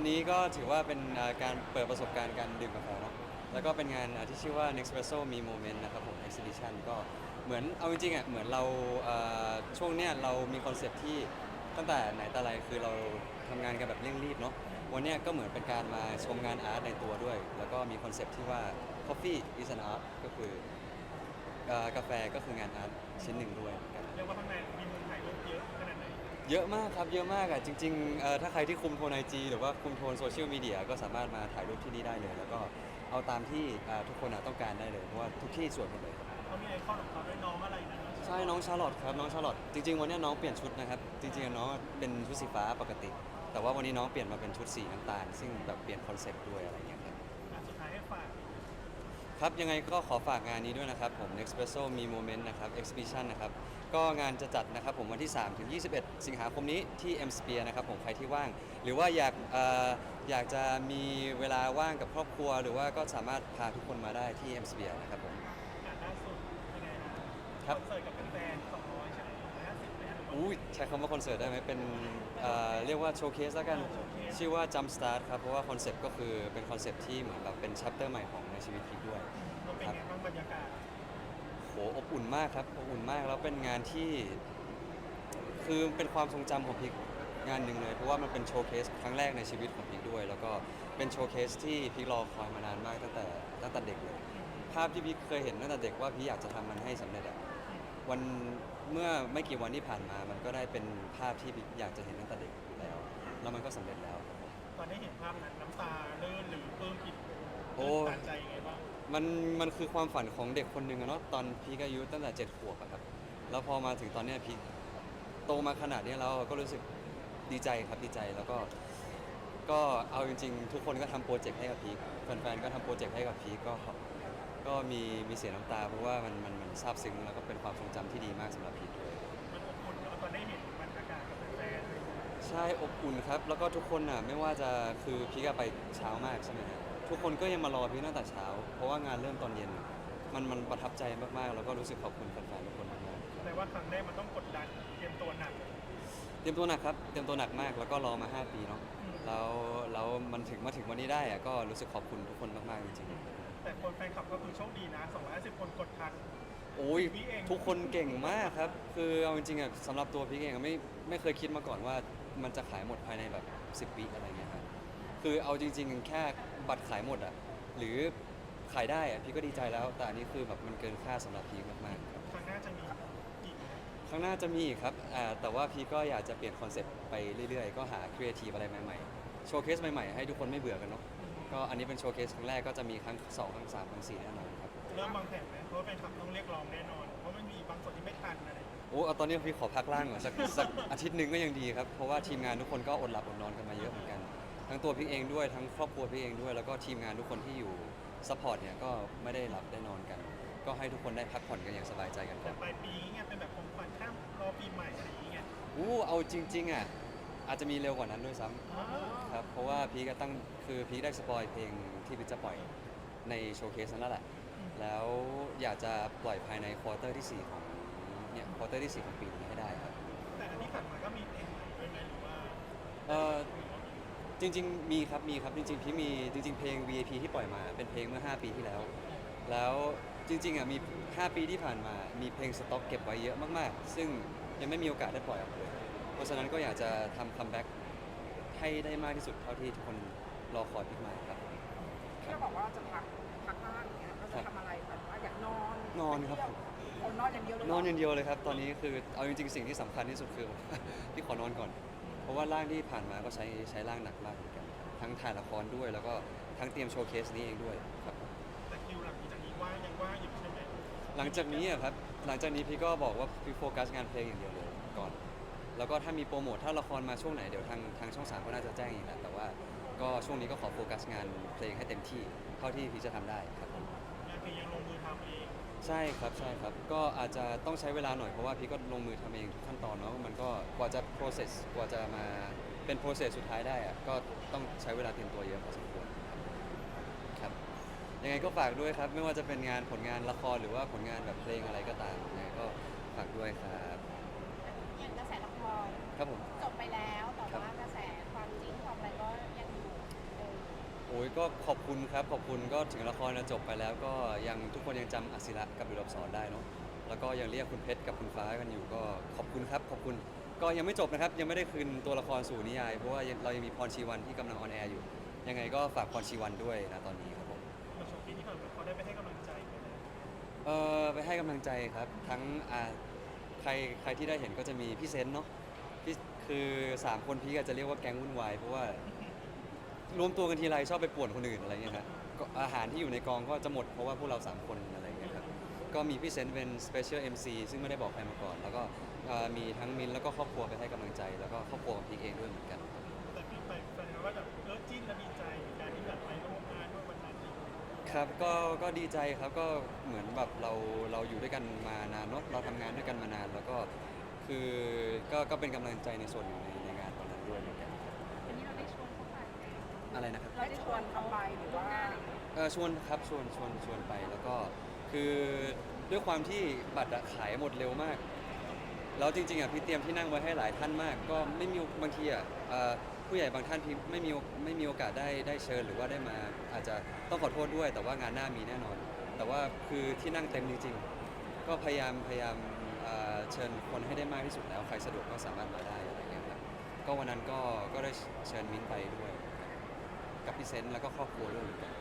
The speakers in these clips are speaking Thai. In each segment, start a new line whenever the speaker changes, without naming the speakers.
วันนี้ก็ถือว่าเป็นการเปิดประสบการณ์การดื่มกาแฟเนาะแล้วก็เป็นงานที่ชื่อว่า Nespresso มี Moment นะครับผม Exhibition ก็เหมือนเอาจริงๆอะเหมือนเราช่วงเนี้ยเรามีคอนเซปต์ที่ตั้งแต่ไหนแต่ไรคือเราทำงานกันแบบเร่งรีบเนาะวันนี้ก็เหมือนเป็นการมาชมงานอาร์ตในตัวด้วย แล้วก็มีคอนเซปต์ที่ว่า Coffee is an art ก็คือกาแฟก็คืองานอาร์ตชิ้นหนึ่งด้วยเรี
ยกว่าข้างในมีมุม เยอะ
มากครับเยอะมากอะจริงๆเอ่อถ้าใครที่คุมโทนไอจีหรือว่าคุมโทนโซเชียลมีเดียก็สามารถมาถ่ายรูปที่นี่ได้เลย แล้วก็เอาตามที่อ่าทุกคนอะต้องการได้เลยเพราะว่าทุกที่สวยหมดเลยครับ
เขามีไอคอนของเขาด้วยน้องอะไรนะ
ใช่น้องชาร์ลอตครับน้องชาร์ลอตจริงๆวันเนี้ยน้องเปลี่ยนชุดนะครับจริงๆน้องเป็นชุดสีฟ้าปกติ แต่ว่าวันนี้น้องเปลี่ยนมาเป็นชุดสีน้ำตาล ซึ่งแบบเปลี่ยนคอนเซ็ปต์ด้วยอะไรอย่างเงี้ยครับ
อะสุดท้ายให้ฝาก
ครับยังไงก็ขอฝากงานนี้ด้วยนะครับผม Nespresso มี Moment นะครับ Exhibition นะครับ ก็งานจะจัดนะครับผมวันที่ 3 ถึง 21 สิงหาคมนี้ที่ M Sphere นะครับผมใครที่ว่าง หรือว่าอยากเอ่ออยากจะมีเวลาว่างกับครอบครัว หรือว่าก็สามารถพาทุกคนมาได้ที่ M Sphere นะครับผม
อ่านล่าสุดยังไงนะครับคอนเสิร์ตกับแฟนๆ200ใช่ไหม150ไหมหรือว่า
อุ้ยใช้คำว่าคอนเสิร์ตได้ไหมเป็นเอ่อเรียกว่าโชว์เคสแล้วกัน
โชว์เคส
ชื่อว่า Jump Start ครับ เพราะว่าคอนเซ็ปต์ก็คือเป็นคอนเซ็ปต์ที่เหมือนแบบเป็นชัปเตอร์ใหม่ของในชีวิตพีคด้วย
มันเป็นไงบ้างบรรยากาศ
โหอบอุ่นมากครับอบอุ่นมากแล้วเป็นงานที่ คือเป็นความทรงจำของพิกงานหนึ่งเลย เพราะว่ามันเป็นโชว์เคสครั้งแรกในชีวิตของพิกด้วย แล้วก็เป็นโชว์เคสที่พิกรอคอยมานานมากตั้งแต่ตั้งแต่เด็กเลย ภาพที่พิกเคยเห็นตั้งแต่เด็กว่าพิกอยากจะทำมันให้สำเร็จอะวัน เมื่อไม่กี่วันที่ผ่านมา มันก็ได้เป็นภาพที่พิกอยากจะเห็นตั้งแต่เด็กอยู่แล้ว แล้วมันก็สำเร็จแล้ว
ตอนได้เห็นภาพนั้นน้ำตาเลื่อนหรือปลื้มปิด
โอ้
ตันใจยังไงบ้าง
มันมันคือความฝันของเด็กคนหนึ่งอะเนาะตอนพีกอายุตั้งแต่เจ็ดขวบอะครับ แล้วพอมาถึงตอนเนี้ยพีคโตมาขนาดนี้แล้วก็รู้สึกดีใจครับดีใจแล้วก็ ก็เอาจริง ๆ ทุกคนก็ทำโปรเจกต์ให้กับพีคแฟนๆก็ทำโปรเจกต์ให้กับพีคก็ ก็มีมีเสียน้ำตา เพราะว่ามันมันมันซาบซึ้งแล้วก็เป็นความทรงจำที่ดีมากสำหรับพีคด้วย
มันอบอุ่นแล้วตอนได้เห็นบรรยากาศกับแฟนๆ
ใช่อบอุ่นครับ แล้วก็ทุกคนอะไม่ว่าจะคือพีกอะไปเช้ามากใช่ไหมฮะทุกคนก็ยังมารอพีคตั้งแต่เช้า เพราะว่างานเริ่มตอนเย็น มันมันประทับใจมากๆ แล้วก็รู้สึกขอบคุณแฟนๆทุกคนมากๆ
แต่ว่าครั้งแรกมันต้องกดดันเตรียมตัวหนัก
เตรียมตัวหนักครับเตรียมตัวหนักมากแล้วก็รอมา 5 ปีเนาะ
อืม
แล้วแล้วมันถึงมาถึงวันนี้ได้อะก็รู้สึกขอบคุณทุกคนมาก ๆ จริง
แต่คนแฟนคลับก็คือโชคดีนะ250คนกดทัน
ๆโอ้ย
พี่เอง
ทุกคนเก่งมากครับ คือเอาจริงๆอะสำหรับตัวพี่เองอะไม่ไม่เคยคิดมาก่อนว่ามันจะขายหมดภายในแบบ 10ปีอะไรเงี้ยครับคือเอาจริง ๆ แค่บัตรขายหมดอะหรือขายได้อะพี่ก็ดีใจแล้ว แต่อันนี้คือแบบมันเกินค่าสำหรับพี่มากๆครับ
ครั้งหน้าจะมีอีกไหม
ข้างหน้าจะมีอีกครับอ่าแต่ว่าพี่ก็อยากจะเปลี่ยนคอนเซ็ปต์ไปเรื่อยๆ ก็หาครีเอทีฟอะไรใหม่ๆ โชว์เคสใหม่ๆ ให้ทุกคนไม่เบื่อกันเนาะ ก็อันนี้เป็นโชว์เคสครั้งแรกก็จะมีครั้งสองครั้งสามครั้งสี่แน่นอนครับ
เริ่มวางแผนไหมเพราะว่าแฟนคลับต้องเรียกร้องแน่นอน เพราะมันมีบางส่วนที่ไม่ทันอะไร
โอ้เอาตอนนี้พี่ขอพักร่างก่อนสักสัก อาทิตย์หนึ่งก็ยังดีครับ เพราะว่าทีมงานทุกคนก็อดหลับอดนอนกันมาเยอะเหมือนกัน ทั้งตัวพี่เองด้วย ทั้งครอบครัวพี่เองด้วย แล้วก็ทีมงานทุกคนที่อยู่ซัพพอร์ตเนี่ยก็ไม่ได้หลับได้นอนกัน ก็ให้ทุกคนได้พักผ่อนกันอย่างสบายใจกันค
แต่
รับ
ปลายปีเงี้ยเป็นแบบของขวัญข้ามรอปีใหม่อะไรอย่างเงี้ย
อู้เอาจริงๆอะอาจจะมีเร็วกว่านั้นด้วยซ้ำ
อ๋อ
ครับเพราะว่าพีคก็ตั้งคือพีคได้สปอยเพลงที่พีคจะปล่อยในโชว์เคสนั้นแล้วแหละ แล้วอยากจะปล่อยภายในควอเตอร์ที่4ของเนี่ยควอเตอร์ที่4ของปีนี้ให้ได้ครับ
แต่อันที่ผ่านมาก็มีเพลงใหม่ด้วยไหมหรือว่า
เอ่อจริงๆ มีครับมีครับจริงๆพี่มีจริง ๆ เพลง VIP ที่ปล่อยมาเป็นเพลงเมื่อ 5 ปีที่แล้ว แล้ว จริงๆอะมี 5 ปีที่ผ่านมา มีเพลงสต็อกเก็บไว้เยอะมากๆ ซึ่งยังไม่มีโอกาสได้ปล่อยออกเลย เพราะฉะนั้นก็อยากจะทำคัมแบ็กให้ได้มากที่สุดเท่าที่ทุกคนรอคอยพี่มาครับ
ที่เราบอกว่าจะพักพักบ้างอย่างเงี้ยเราจะทำอะไรแบบว่าอยากนอน
นอนครับ
คนนอนอย่างเดียวเลยเหร
นอนอย่างเดียวเลยครับ ตอนนี้คือเอาจริงๆ สิ่งที่สำคัญที่สุดคือ พี่ขอนอนก่อน เพราะว่าร่างที่ผ่านมาก็ใช้ใช้ร่างหนักมากเหมือนกัน ทั้งถ่ายละครด้วย แล้วก็ทั้งเตรียมโชว์เคสนี้เองด้วยครับ
แต่คิวหลังจากนี้ ว่างยังว่างอยู่ใช่ไหม
หลังจากนี้อะครับ หลังจากนี้พี่ก็บอกว่าพี่โฟกัสงานเพลงอย่างเดียวเลยก่อน แล้วก็ถ้ามีโปรโมทถ้าละครมาช่วงไหนเดี๋ยวทางทางช่องสามก็น่าจะแจ้งอีกแหละแต่ว่าก็ช่วงนี้ก็ขอโฟกัสงานเพลงให้เต็มที่เท่าที่พี่จะทำได้ครับผม
งานเพลงยังลงมือทำเอง
ใช่ครับใช่ครับ ก็อาจจะต้องใช้เวลาหน่อยเพราะว่าพี่ก็ลงมือทำเองทุกขั้นตอนเนาะมันก็กว่าจะ process กว่าจะมาเป็น process สุดท้ายได้อะก็ต้องใช้เวลาเตรียมตัวเยอะพอสมควรครับ ยังไงก็ฝากด้วยครับ ไม่ว่าจะเป็นงานผลงานละครหรือว่าผลงานแบบเพลงอะไรก็ตามยังไงก็ฝากด้วยครับ
อย่างกระแสละคร
ครับผม
จบไปแล้วแต่
ครับ
ว่ากระแสความจริงความอะไรก็ยังอยู่
ยก็ขอบคุณครับขอบคุณก็ถึงละครจะจบไปแล้ว ก็ยังทุกคนยังจำอศิระกับดุลอับสอนได้เนาะแล้วก็ยังเรียกคุณเพชรกับคุณฟ้ากันอยู่ก็ขอบคุณครับขอบคุณ ก็ยังไม่จบนะครับ ยังไม่ได้คืนตัวละครสู่นิยาย เพราะว่ายังเรายังมีพรชีวันที่กำลังออนแอร์อยู่ ยังไงก็ฝากพรชีวันด้วยนะตอนนี้
ได้ไปให้กำลังใจไหมนะ
เออไปให้กำลังใจครับ ทั้งอ่าใครใครที่ได้เห็นก็จะมีพี่เซนต์เนาะพี่คือสามคนพี่ก็จะเรียกว่าแก๊งวุ่นวายเพราะว่า รวมตัวกันทีไรชอบไปป่วนคนอื่นอะไรเงี้ยครับก็อาหารที่อยู่ในกองก็จะหมดเพราะว่าพวกเราสามคนอะไรเงี้ยครับก็มีพี่เซนต์เป็น Special MC ซึ่งไม่ได้บอกใครมาก่อน แล้วก็เอ่อมีทั้งมินแล้วก็ครอบครัวไปให้กำลังใจ แล้วก็ครอบครัวของพี่เองด้วยเหมือนกัน
แต่พี่ไปแสดงว่าแบบเออจิ้นและดี
ครับก็ก็ดีใจครับก็เหมือนแบบเราเราอยู่ด้วยกันมานานเนาะเราทำงานด้วยกันมานาน แล้วก็คือก็ก็เป็นกำลังใจในส่วนหนึ่งในในงานตอนนั้นด้วยเหมือนกันครับ
วันนี้เราได้ชวนเขาไปไหม
อะไรนะครับ
เราได้ชวนเขาไปหรือว่า
เออชวนครับชวนชวนชวนไปแล้วก็คือด้วยความที่บัตรอะขายหมดเร็วมาก แล้วจริงๆอะพี่เตรียมที่นั่งไว้ให้หลายท่านมาก ก็ไม่มีบางทีอะเอ่อ ผู้ใหญ่บางท่านที่ไม่มีไม่มีโอกาสได้ได้เชิญหรือว่าได้มา อาจจะต้องขอโทษด้วย แต่ว่างานหน้ามีแน่นอน แต่ว่าคือที่นั่งเต็มจริงๆ ก็พยายามพยายามเชิญคนให้ได้มากที่สุดแล้ว ใครสะดวกก็สามารถมาได้อะไรอย่างเงี้ยครับก็วันนั้นก็ก็ได้เชิญมิ้นไปด้วย กับพี่เซนต์แล้วก็ครอบครัวด้วยเหมือนกัน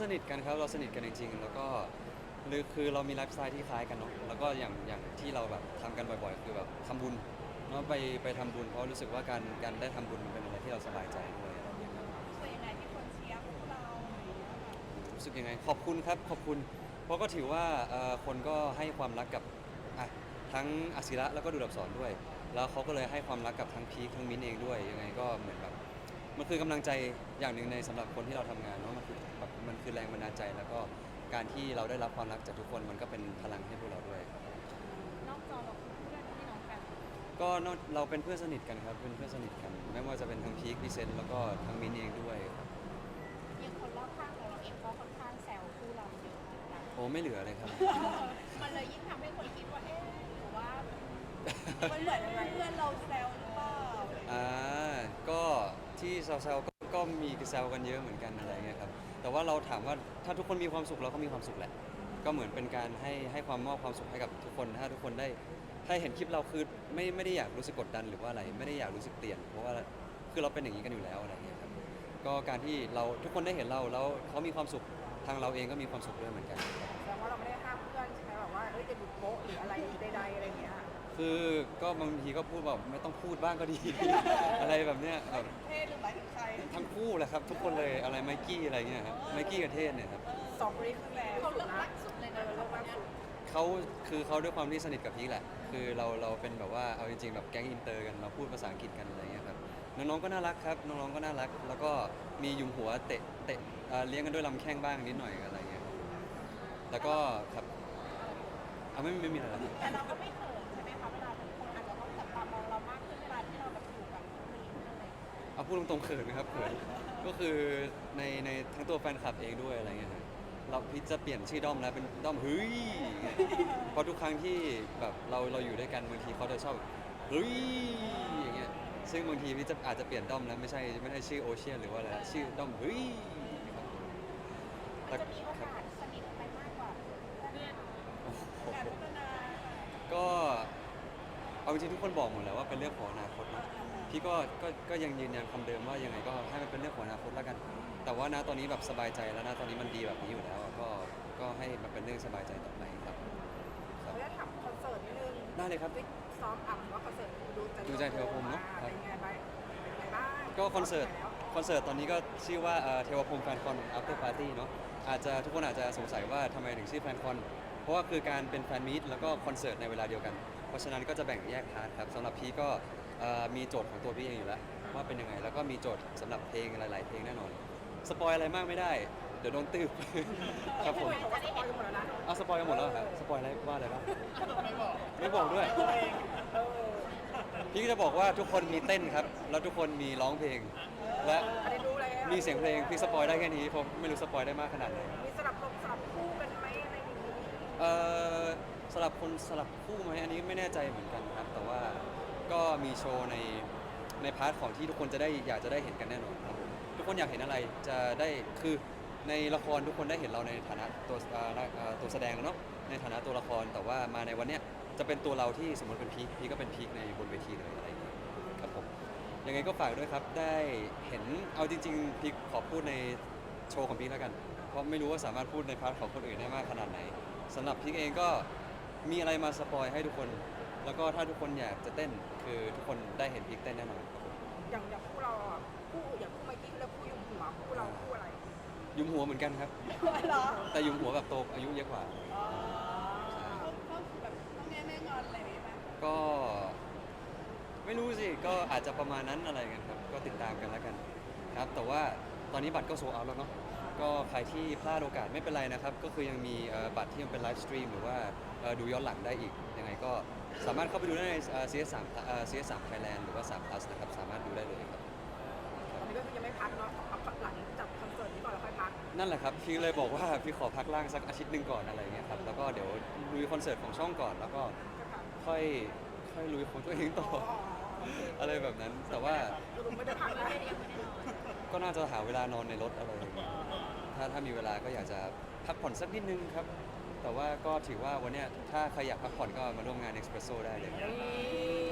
สนิทกัน
ครับเราสนิทกันจริงๆแล้วก็หรือคือเรามีไลฟ์สไตล์ที่คล้ายกันเนาะแล้วก็อย่างอย่างที่เราแบบทำกันบ่อยๆ คือแบบทำบุญเนาะไปไปทำบุญเพราะรู้สึกว่าการการได้ทำบุญมันเป็นอะไรที่เราสบายใจด้วยอะไรอย่างเงี้ยครับ
คือยังไงที่คนเชียร์พวกเราอะไรอย่างเงี้ยค่ะ
รู้สึกยังไงขอบคุณครับขอบคุณ เพราะก็ถือว่าเอ่อคนก็ให้ความรักกับอะทั้งอาศิระแล้วก็ดูดับสอนด้วย แล้วเขาก็เลยให้ความรักกับทั้งพีคทั้งมิ้นเองด้วยยังไงก็เหมือนแบบมันคือกำลังใจอย่างหนึ่งในสำหรับคนที่เราทำงานเนาะมัน คือแบบมันคือแรงบันดาลใจ แล้วก็การที่เราได้รับความรักจากทุกคนมันก็เป็นพลังให้พวกเราด้วย
นอกจอเราคือเพื่อนพี่น้องกัน
ก็นอกเราเป็นเพื่อนสนิทกันครับเป็นเพื่อนสนิทกัน ไม่ว่าจะเป็นทั้งพีคพี่เซนแล้วก็ทั้งมิ้นเองด้วยครับ
ยังคนรอบข้างของเราเองก็ค่อนข้างแซวคู่เราเยอะเหมือนกัน
โอ้ไม่เหลือเลยครับ
มันเลยยิ่งทำให้คนคิดว่าเอ๊ะหรือว่ามันเหมือนเพื่อนเราแซวหรือเปล่าอะไรอย่างเงี้ย
อ่าก็ที่แซวๆก็ก็มีแซวกันเยอะเหมือนกันอะไรเงี้ยครับ แต่ว่าเราถามว่าถ้าทุกคนมีความสุขเราก็มีความสุขแหละ ก็เหมือนเป็นการให้ให้ความมอบความสุขให้กับทุกคน ถ้าทุกคนได้ถ้าเห็นคลิปเราคือไม่ไม่ได้อยากรู้สึกกดดันหรือว่าอะไร ไม่ได้อยากรู้สึกเปลี่ยน เพราะว่าคือเราเป็นอย่างนี้กันอยู่แล้วอะไรเงี้ยครับก็การที่เราทุกคนได้เห็นเราแล้วเขามีความสุขทางเราเองก็มีความสุขด้วยเหมือนกันครับ
แสดงว่าเราไม่ได้ห้ามเพื่อนใช่ไหมแบบว่าเอ้ยจะหยุดโป๊ะหรืออะไรใดๆอะไรอย่างเงี้ย
คือก็บางทีก็พูดแบบไม่ต้องพูดบ้างก็ดี อะไรแบบเนี้ยแบบ
เท่หรือหมายถึงใคร
ทั้งคู่แหละครับ ทุกคนเลยอะไรไมกี้อะไรเงี้ยครับไมกี้กับเทศเนี่ยครับ
สองคนนี้คือแรง
เขา
สุ
เลื
ด
อก
นะ
รักสุดเลย
เอ
นะ
อเลิกล่าสุด
เขาคือเขาด้วยความที่สนิทกับพีคแหละ คือเราเราเป็นแบบว่าเอาจริงๆแบบแก๊งอินเตอร์กันเราพูดภาษาอังกฤษกันอะไรเงี้ยครับน้องๆก็น่ารักครับน้องๆก็น่ารัก แล้วก็มียุมหัวเตะเตะเอ่อเลี้ยงกันด้วยลำแข้งบ้างนิดหน่อยอะไรเงี้ยครับแล้วก็ครับเอาไม่ไม่มีอะไรแล้ว
แต่เราก็ไม่เขินใช่ไหม
พูดตรงๆเขินนะครับเขินก็คือในในทั้งตัวแฟนคลับเองด้วยอะไรเงี้ยฮะเราพี่จะเปลี่ยนชื่อด้อมแล้วเป็นด้อมเฮ้ยอย่างเงี้ยเพราะทุกครั้งที่แบบเราเราอยู่ด้วยกันบางทีเขาจะชอบเฮ้ยอย่างเงี้ยซึ่งบางทีพี่จะอาจจะเปลี่ยนด้อมแล้วไม่ใช่ไม่ใช่ชื่อโอเชียนหรือว่าอะไรนะชื่อด้อมเฮ้ยครับผม
มันจะมีโอกาสสนิทไปมากกว่าเพื่อน
โอ้โห
การพัฒนา
ก็ เอาจริงๆทุกคนบอกหมดแล้วว่าเป็นเรื่องของอนาคตเนอะพี่ก็ก็ก็ยังยืนยันคำเดิมว่ายังไงก็ให้มันเป็นเรื่องของอนาคตแล้วกัน แต่ว่าณตอนนี้แบบสบายใจแล้วนะตอนนี้มันดีแบบนี้อยู่แล้วอะก็ก็ให้มันเป็นเรื่องสบายใจต่อไปครับครับ
เราจะถามคอนเสิร์ตนิดนึง
ได้เลยครับ
ฟิตซ้อมอัพว่าคอนเสิร์ตดูจะ
ดูใจเทวพรหมเนอะครับ
เป็นไงบ้างเป็นไงบ้าง
ก็คอนเสิร์ตคอนเสิร์ตตอนนี้ก็ชื่อว่าเอ่อเทวพรหมแฟนคอน after party เนาะอาจจะทุกคนอาจจะสงสัยว่าทำไมถึงชื่อแฟนคอน เพราะว่าคือการเป็นแฟนมีตแล้วก็คอนเสิร์ตในเวลาเดียวกันเพ ราะฉะนั้นก็จะแบ่งแยกพาร์ทครับสำหรับพี่ก็เอ่อมีโจทย์ของตัวพี่เองอยู่แล้วว่าเป็นยังไง แล้วก็มีโจทย์สำหรับเพลงหลาย ๆ เพลงแน่นอน สปอยอะไรมากไม่ได้ เดี๋ยวโดนตืบ ครับผม
เขาก็สปอยล์หมดแล้วนะ
เอาสปอยกันหมดแล้วเหรอครับสปอยอะไรว่าอะไรบ้าง
ไม่บอก
ไม่บอกด้วย
เออ
พี่ก็จะบอกว่าทุกคนมีเต้นครับ แล้วทุกคนมีร้องเพลง และ
อันนี้รู้แล้ว
มีเสียงเพลงพี่สปอยได้แค่นี้ผมไม่รู้สปอยได้มากขนาดไหน
มีสลับลงสลับคู่กันไหมอะไรอย่างนี้
เอ่อ สลับคนสลับคู่ไหมอันนี้ไม่แน่ใจเหมือนกันครับ แต่ว่าก็มีโชว์ในในพาร์ทของที่ทุกคนจะได้อยากจะได้เห็นกันแน่นอนครับ ทุกคนอยากเห็นอะไรจะได้คือในละครทุกคนได้เห็นเราในฐานะตัวเอ่อเอ่อตัวแสดงเนาะในฐานะตัวละครแต่ว่ามาในวันเนี้ยจะเป็นตัวเราที่สมมติเป็นพีคพีคก็เป็นพีคในบนเวทีเลยอะไรอย่างเงี้ยครับผมยังไงก็ฝากด้วยครับได้เห็นเอาจริงๆพีคขอพูดในโชว์ของพีคแล้วกัน เพราะไม่รู้ว่าสามารถพูดในพาร์ทของคนอื่นได้มากขนาดไหนสำหรับพีคเองก็ มีอะไรมาสปอยให้ทุกคน แล้วก็ถ้าทุกคนอยากจะเต้น คือทุกคนได้เห็นพีคเต้นแน่นอนครับผม
อย่างอย่างคู่เราอะคู่อย่างคู่เมื่อกี้แล้วคู่ยุมหัวคู่เราคู่อะไร
ยุมหัวเหมือนกันครับ
เหรอ
แต่ยุมหัวแบบโตอายุเยอะกว่า
อ๋อเขาเขาแบบต้องแง่แม่งอนอะไรอย่างเงี้ยไหม
ก็ ไม่รู้สิ ก็อาจจะประมาณนั้นอะไรกันครับ ก็ติดตามกันแล้วกันครับ แต่ว่าตอนนี้บัตรก็โซเอาแล้วเนาะ ก็ใครที่พลาดโอกาสไม่เป็นไรนะครับ ก็คือยังมีเอ่อบัตรที่ยังเป็นไลฟ์สตรีมหรือว่าเอ่อดูย้อนหลังได้อีก ยังไงก็สามารถเข้าไปดูได้ในเอ่อ CS3 เอ่อ CS3 Thailand หรือว่า3 plus นะครับ สามารถดูได้เลยครับ
ตอนนี้ก็คือยังไม่พักเนาะเอาหลังจากคอนเสิร์ตนี้ก่อนแล้วค่อยพัก
นั่นแหละครับ พี่เลยบอกว่าพี่ขอพักร่างสักอาทิตย์หนึ่งก่อนอะไรเงี้ยครับ แล้วก็เดี๋ยวลุยคอนเสิร์ตของช่องก่อน แล้วก็
ก็พัก
ค่อยค่อยลุยของตัวเองต่อ
อ๋อโอเค
อะไรแบบนั้น แต่ว่า
สรุปไม่ได้พักนะ
ก็น่าจะหาเวลานอนในรถอะไรอย่างเงี้ย ถ้าถ้ามีเวลาก็อยากจะพักผ่อนสักนิดนึงครับ แต่ว่าก็ถือว่าวันเนี้ยถ้าใครอยากพักผ่อนก็มาร่วมงาน Espresso ได้เลยครับ
นี่